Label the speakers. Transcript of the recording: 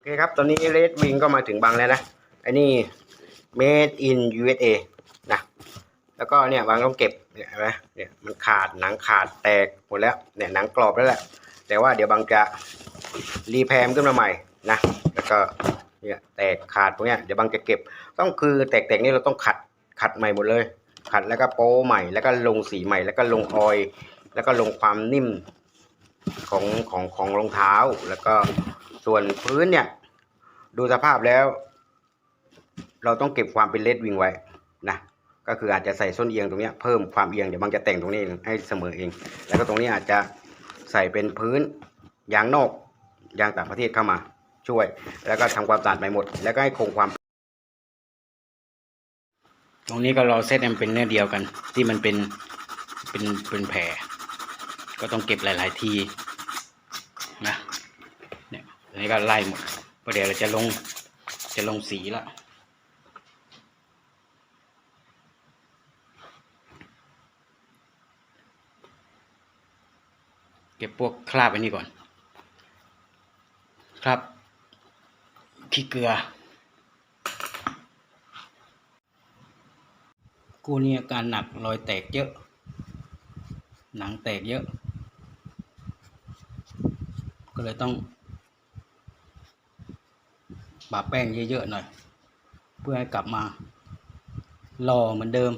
Speaker 1: โอเคครับ ตอนนี้ Red Wing ก็มาถึงบางแล้วนะอันนี้ Made in USA นะ แล้วก็เนี่ยบางต้องเก็บเนี่ยนไหมเนี่ยมันขาดหนังขาดแตกหมดแล้วเนี่ยหนังกรอบแล้วแหละ แต่ว่าเดี๋ยวบางจะรีแพมขึ้นมาใหม่นะ แล้วก็เนี่ยแตกขาดพวกเนี้ยเดี๋ยวบางจะเก็บ ต้องคือแตกๆนี่เราต้องขัดขัดใหม่หมดเลย ขัดแล้วก็โป้ใหม่ แล้วก็ลงสีใหม่ แล้วก็ลงออย แล้วก็ลงความนิ่มของของของรองเท้าแล้วก็ ส่วนพื้นเนี่ย ดูสภาพแล้ว เราต้องเก็บความเป็นเลดวิงไว้นะก็คืออาจจะใส่ส้นเอียงตรงนี้เพิ่มความเอียงเดี๋ยวบางจะแต่งตรงนี้เองให้เสมอเอง แล้วก็ตรงนี้อาจจะใส่เป็นพื้นยางนอกยางต่างประเทศเข้ามาช่วย แล้วก็ทำความสะอาดใหม่หมด แล้วก็ให้คงความ ตรงนี้ก็ราเซตมันเป็นเนื้อเดียวกัน ที่มันเป็นเป็นเป็นแผลก็ต้องเก็บหลาย ๆ ทีนะ นี่ก็ไล่หมดเพระเดี๋ยวเราจะลงจะลงสีแล้วเก็บพวกคราบอันนี้ก่อน ครับขี้เกลือ กูนี่อาการหนักรอยแตกเยอะ หนังแตกเยอะ ก็เลยต้อง ปะแป้งเยอะๆหน่อย เพื่อให้กลับมาหล่อเหมือนเดิม